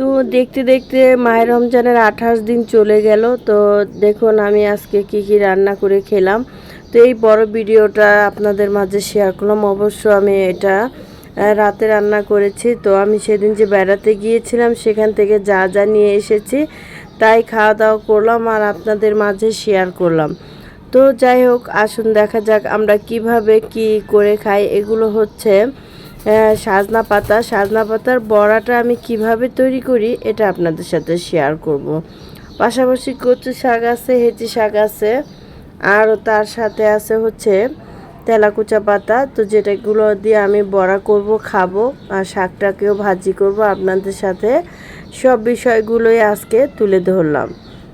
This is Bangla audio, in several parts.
তো দেখতে দেখতে মায়ের রমজানের আঠাশ দিন চলে গেল। তো দেখুন, আমি আজকে কি কি রান্না করে খেলাম। তো এই বড় ভিডিওটা আপনাদের মাঝে শেয়ার করলাম। অবশ্য আমি এটা রাতে রান্না করেছি। তো আমি সেদিন যে বেড়াতে গিয়েছিলাম, সেখান থেকে যা যা নিয়ে এসেছি, তাই খাওয়া দাওয়া করলাম আর আপনাদের মাঝে শেয়ার করলাম। তো যাই হোক, আসুন দেখা যাক আমরা কীভাবে কি করে খাই। এগুলো হচ্ছে সাজনা পাতা। সাজনা পাতার বড়াটা আমি কীভাবে তৈরি করি এটা আপনাদের সাথে শেয়ার করব। পাশাপাশি কচু শাক আছে, হেঁচি শাক আছে আর তার সাথে আছে হচ্ছে তেলাকুচা পাতা। তো যেটাগুলো দিয়ে আমি বড়া করব, খাব আর শাকটাকেও ভাজি করব আপনাদের সাথে। সব বিষয়গুলোই আজকে তুলে ধরলাম।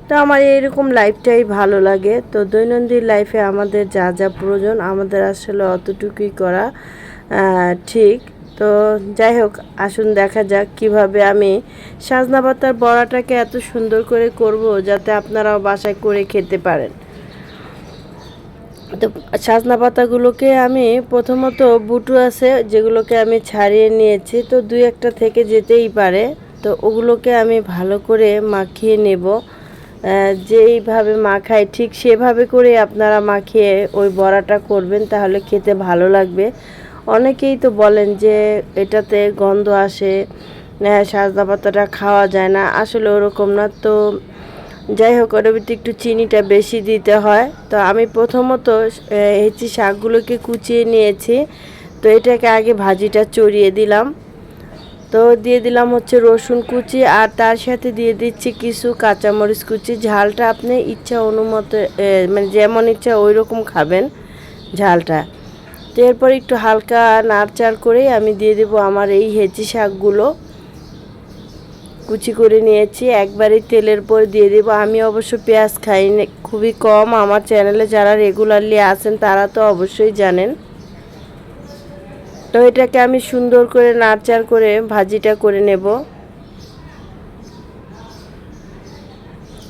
তো আমার এইরকম লাইফটাই ভালো লাগে। তো দৈনন্দিন লাইফে আমাদের যা যা প্রয়োজন আমাদের আসলে অতটুকুই করা। ঠিক। তো যাই হোক, আসুন দেখা যাক কীভাবে আমি সাজনা পাতার বড়াটাকে এত সুন্দর করে করব যাতে আপনারাও বাসায় করে খেতে পারেন। তো সাজনা পাতাগুলোকে আমি প্রথমত বুটু আছে, যেগুলোকে আমি ছাড়িয়ে নিয়েছি। তো দুই একটা থেকে যেতেই পারে। তো ওগুলোকে আমি ভালো করে মাখিয়ে নেব। যেইভাবে মাখাই ঠিক সেভাবে করে আপনারা মাখিয়ে ওই বড়াটা করবেন, তাহলে খেতে ভালো লাগবে। অনেকেই তো বলেন যে এটাতে গন্ধ আসে আহ, সাজনা পাতাটা খাওয়া যায় না আসলে ওরকম না। তো যাই হোক ওটার ভিতরে একটু চিনিটা বেশি দিতে হয়। তো আমি প্রথমত হেঁচি শাকগুলোকে কুচিয়ে নিয়েছি। তো এটাকে আগে ভাজিটা চড়িয়ে দিলাম। তো দিয়ে দিলাম হচ্ছে রসুন কুচি আর তার সাথে দিয়ে দিচ্ছি কিছু কাঁচামরিচ কুচি। ঝালটা আপনি ইচ্ছা অনুমতে মানে যেমন ইচ্ছা ওই রকম খাবেন ঝালটা। তো এরপর একটু হালকা নাড়চাড় করে আমি দিয়ে দেবো আমার এই হেঁচি শাকগুলো। কুচি করে নিয়েছি, একবারই তেলের পর দিয়ে দেবো। আমি অবশ্য পেঁয়াজ খাই খুবই কম। আমার চ্যানেলে যারা রেগুলারলি আছেন তারা তো অবশ্যই জানেন। তো এটাকে আমি সুন্দর করে নাড়চাড় করে ভাজিটা করে নেব।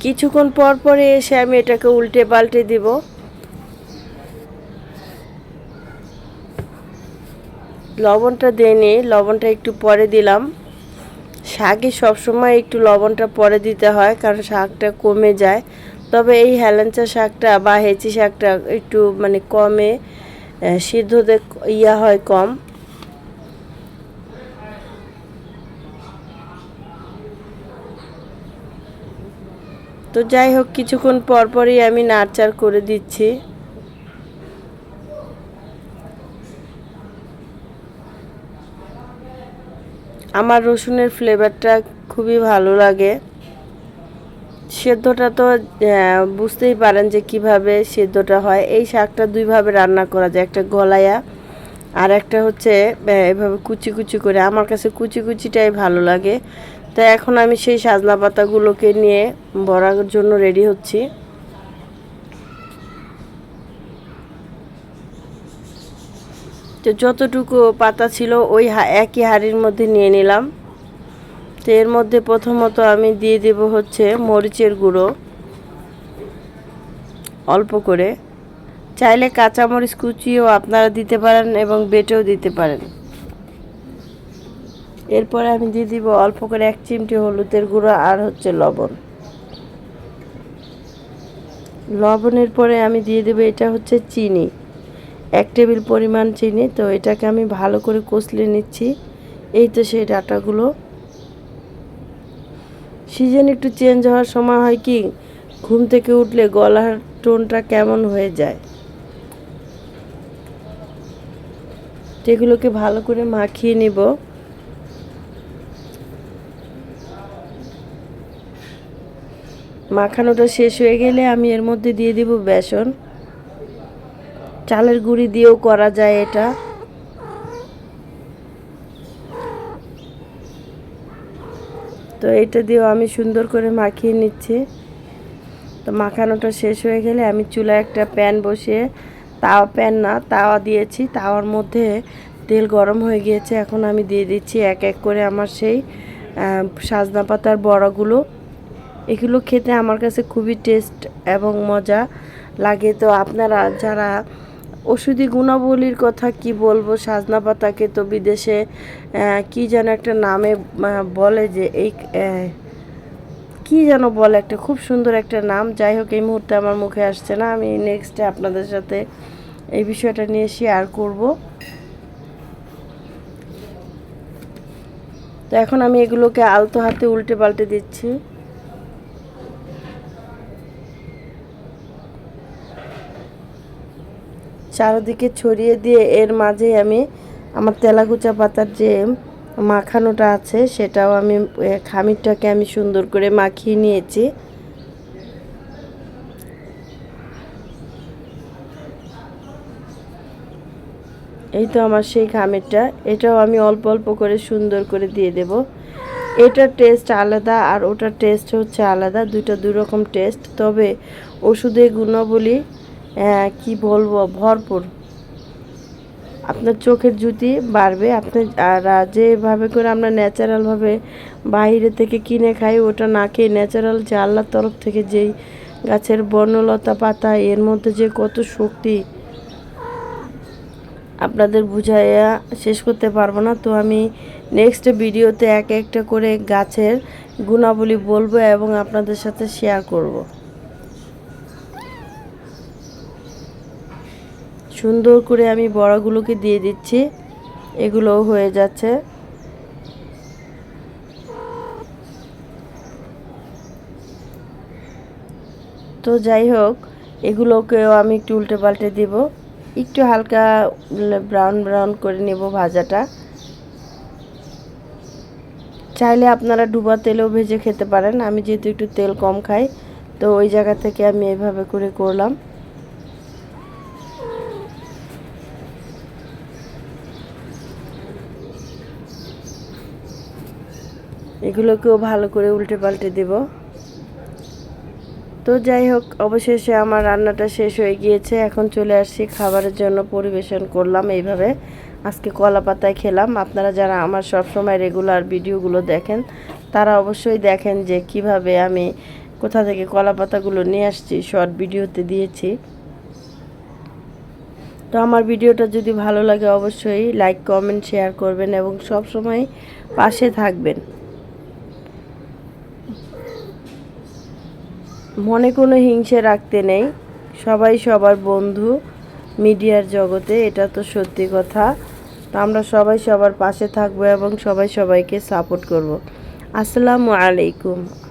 কিছুক্ষণ পর পরে এসে আমি এটাকে উল্টে পাল্টে দিব। লবণটা দেয়নি লবণটা একটু পরে দিলাম। শাকে সবসময় একটু লবণটা পরে দিতে হয়, কারণ শাকটা কমে যায়। তবে এই হেলেঞ্চা শাকটা বা হেঁচি শাকটা একটু মানে কমে সিদ্ধতে ইয়া হয় কম। তো যাই হোক, কিছুক্ষণ পর পরই আমি নাড়চাড় করে দিচ্ছি। আমার রসুনের ফ্লেভারটা খুবই ভালো লাগে। সেদ্ধটা তো বুঝতেই পারেন যে কীভাবে সেদ্ধটা হয়। এই শাকটা দুইভাবে রান্না করা যায়, একটা গলায়া আর একটা হচ্ছে এভাবে কুচি কুচি করে। আমার কাছে কুচি কুচিটাই ভালো লাগে। তো এখন আমি সেই সাজনা পাতাগুলোকে নিয়ে বড়ার জন্য রেডি হচ্ছি। তো যতটুকু পাতা ছিল ওই একই হাঁড়ির মধ্যে নিয়ে নিলাম। তো এর মধ্যে প্রথমত আমি দিয়ে দেব হচ্ছে মরিচের গুঁড়ো। অল্প করে। চাইলে কাঁচামরিচ কুচিও আপনারা দিতে পারেন এবং বেটেও দিতে পারেন। এরপরে আমি দিয়ে দিব অল্প করে এক চিমটি হলুদের গুঁড়ো আর হচ্ছে লবণ। লবণের পরে আমি দিয়ে দেবো এটা হচ্ছে চিনি। এক টেবিল পরিমাণ চিনি, তো এটাকে আমি ভালো করে কষলে নিচ্ছি। এই তো সেই ডাটাগুলো। সিজন একটু চেঞ্জ হওয়ার সময় হয় কি, ঘুম থেকে উঠলে গলার টোনটা কেমন হয়ে যায়। এগুলোকে ভালো করে মাখিয়ে নিব। মাখানোটা শেষ হয়ে গেলে আমি এর মধ্যে দিয়ে দিব বেসন। চালের গুঁড়ি দিয়েও করা যায় এটা। তো এটা দিয়েও আমি সুন্দর করে মাখিয়ে নিচ্ছি। তো মাখানোটা শেষ হয়ে গেলে আমি চুলায় একটা প্যান বসিয়ে, তাওয়া প্যান না, তাওয়া দিয়েছি। তাওয়ার মধ্যে তেল গরম হয়ে গিয়েছে। এখন আমি দিয়ে দিচ্ছি এক এক করে আমার সেই সাজনা পাতার বড়াগুলো। এগুলো খেতে আমার কাছে খুবই টেস্ট এবং মজা লাগে। তো আপনারা যারা ওষুধি গুণাবলীর কথা কি বলব? সাজনা পাতাকে তো বিদেশে কি যেন একটা নামে বলে যে এই কি যেন বলে একটা খুব সুন্দর একটা নাম। যাই হোক, এই মুহূর্তে আমার মুখে আসছে না। আমি নেক্সটে আপনাদের সাথে এই বিষয়টা নিয়ে শেয়ার করব। তো এখন আমি এগুলোকে আলতো হাতে উল্টে পাল্টে দিচ্ছি। চারিদিকে ছড়িয়ে দিয়ে এর মাঝে আমি আমার তেলাকুচা পাতার যে মাখানোটা আছে, সেটাও আমি খামিরটাকে আমি সুন্দর করে মাখিয়ে নিয়েছি। এই তো আমার সেই খামিরটা। এটাও আমি অল্প অল্প করে সুন্দর করে দিয়ে দেব। এটার টেস্ট আলাদা আর ওটার টেস্ট হচ্ছে আলাদা, দুইটা দুরকম টেস্ট। তবে ওষুধের গুণাবলী কি বলব, ভরপুর। আপনার চোখের জুতি বাড়বে, আপনি আর যেভাবে করে আমরা ন্যাচারালভাবে বাইরে থেকে কিনে খাই, ওটা না খেয়ে ন্যাচারাল যে আল্লাহর তরফ থেকে যেই গাছের বর্ণলতা পাতা, এর মধ্যে যে কত শক্তি, আপনাদের বুঝাইয়া শেষ করতে পারব না। তো আমি নেক্সট ভিডিওতে এক একটা করে গাছের গুণাবলী বলব এবং আপনাদের সাথে শেয়ার করব। সুন্দর করে আমি বড়াগুলোকে দিয়ে দিচ্ছি। এগুলোও হয়ে যাচ্ছে। তো যাই হোক, এগুলোকেও আমি একটু উল্টে পাল্টে দিব। একটু হালকা ব্রাউন ব্রাউন করে নেব ভাজাটা। চাইলে আপনারা ডুবা তেলেও ভেজে খেতে পারেন। আমি যেহেতু একটু তেল কম খাই, তো ওই জায়গা থেকে আমি এভাবে করে করলাম। এগুলোকেও ভালো করে উল্টে পাল্টে দেব। তো যাই হোক, অবশেষে আমার রান্নাটা শেষ হয়ে গিয়েছে। এখন চলে আসছি খাবারের জন্য পরিবেশন করলাম এইভাবে। আজকে কলা পাতায় খেলাম। আপনারা যারা আমার সব সময় রেগুলার ভিডিওগুলো দেখেন, তারা অবশ্যই দেখেন যে কীভাবে আমি কোথা থেকে কলা পাতাগুলো নিয়ে আসছি, শর্ট ভিডিওতে দিয়েছি। তো আমার ভিডিওটা যদি ভালো লাগে অবশ্যই লাইক, কমেন্ট, শেয়ার করবেন এবং সব সময় পাশে থাকবেন। মনে কোনো হিংসে রাখতে নেই। সবাই সবার বন্ধু মিডিয়ার জগতে, এটা তো সত্যি কথা। তো আমরা সবাই সবার পাশে থাকব এবং সবাই সবাইকে সাপোর্ট করব। আসসালামু আলাইকুম।